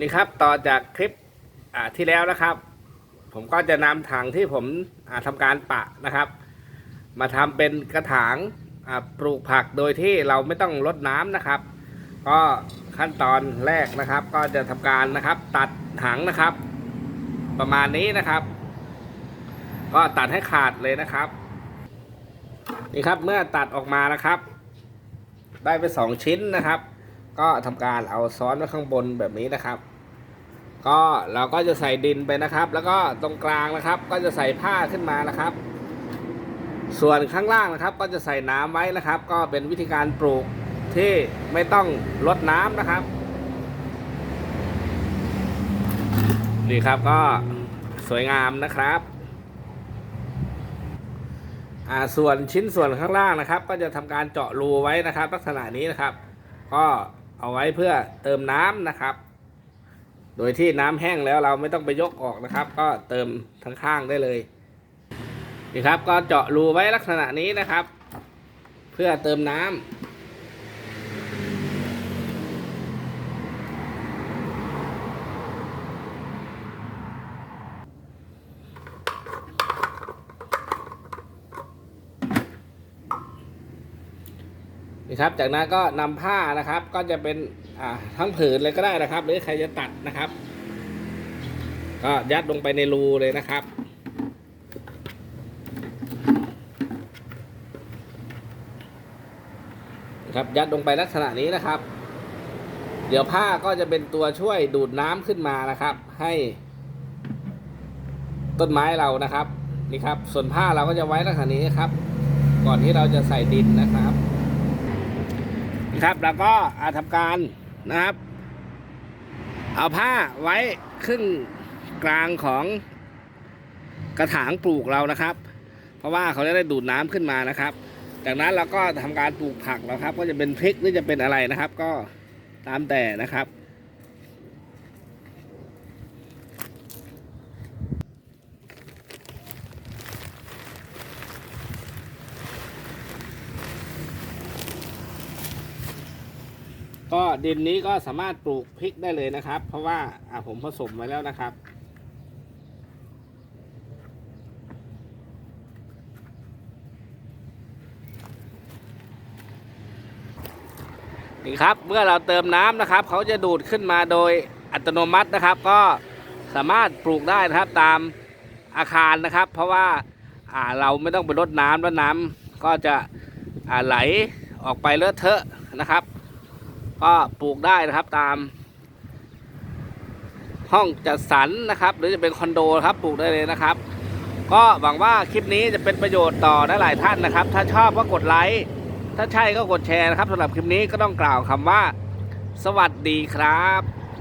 นี่ครับต่อจากคลิปที่แล้วนะครับ ผมก็จะนำถังที่ผมทำการปะนะครับ มาทำเป็นกระถางปลูกผักโดยที่เราไม่ต้องรดน้ำนะครับ ก็ขั้นตอนแรกนะครับ ก็จะทำการนะครับ ตัดถังนะครับ ประมาณนี้นะครับ ก็ตัดให้ขาดเลยนะครับนี่ครับเมื่อตัดออกมานะครับ ได้ไปสองชิ้นนะครับ ก็ทำการเอาซ้อนไว้ข้างบนแบบนี้นะครับ ก็เราก็จะใส่ดินไปนะครับ แล้วก็ตรงกลางนะครับ ก็จะใส่ผ้าขึ้นมานะครับ ส่วนข้างล่างนะครับ ก็จะใส่น้ำไว้นะครับ ก็เป็นวิธีการปลูกที่ไม่ต้องลดน้ำนะครับนี่ครับก็สวยงามนะครับอ่าส่วนชิ้นส่วนข้างล่างนะครับ ก็จะทำการเจาะรูไว้นะครับ ลักษณะนี้นะครับ ก็ เอาไว้เพื่อเติมน้ำนะครับ โดยที่น้ำแห้งแล้วเราไม่ต้องไปยกออกนะครับ ก็เติมทั้งข้างได้เลยนี่ครับ ก็เจาะรูไว้ลักษณะนี้นะครับ เพื่อเติมน้ำ นี่ครับ จากนั้นก็นำผ้านะครับ ก็จะเป็นทั้งผืนเลยก็ได้นะครับ หรือใครจะตัดนะครับ ก็ยัดลงไปในรูเลยนะครับครับยัดลงไปลักษณะนี้นะครับ เดี๋ยวผ้าก็จะเป็นตัวช่วยดูดน้ำขึ้นมานะครับ ให้ ต้นไม้เรานะครับนี่ครับ ส่วนผ้าเราก็จะไว้ลักษณะนี้ครับ ก่อนที่เราจะใส่ดินนะครับ นะครับแล้วก็อาทำการนะครับ เอาผ้าไว้ครึ่งกลางของกระถางปลูกเรานะครับ เพราะว่าเขาจะได้ดูดน้ำขึ้นมานะครับ จากนั้นเราก็ทำการปลูกผักแล้วครับ ก็จะเป็นพริกหรือจะเป็นอะไรนะครับ ก็ตามแต่นะครับ ก็ดินนี้ก็สามารถปลูกพริกได้เลยนะครับ เพราะว่าอ่าผมผสมไว้แล้วนะครับ นี่ครับเมื่อเราเติมน้ำนะครับ เขาจะดูดขึ้นมาโดยอัตโนมัตินะครับ ก็สามารถปลูกได้นะครับตามอาคารนะครับ เพราะว่าอ่าเราไม่ต้องไปรดน้ำแล้วน้ำก็จะอ่าไหลออกไปเลอะเทอะนะครับ ก็ปลูกได้นะครับตาม ห้องจัดสรรนะครับ หรือจะเป็นคอนโดครับปลูกได้เลยนะครับ ก็หวังว่าคลิปนี้จะเป็นประโยชน์ต่อหลายท่านนะครับ ถ้าชอบก็กดไลค์ถ้าใช่ก็กดแชร์นะครับสำหรับคลิปนี้ก็ต้องกล่าวคำว่า สวัสดีครับ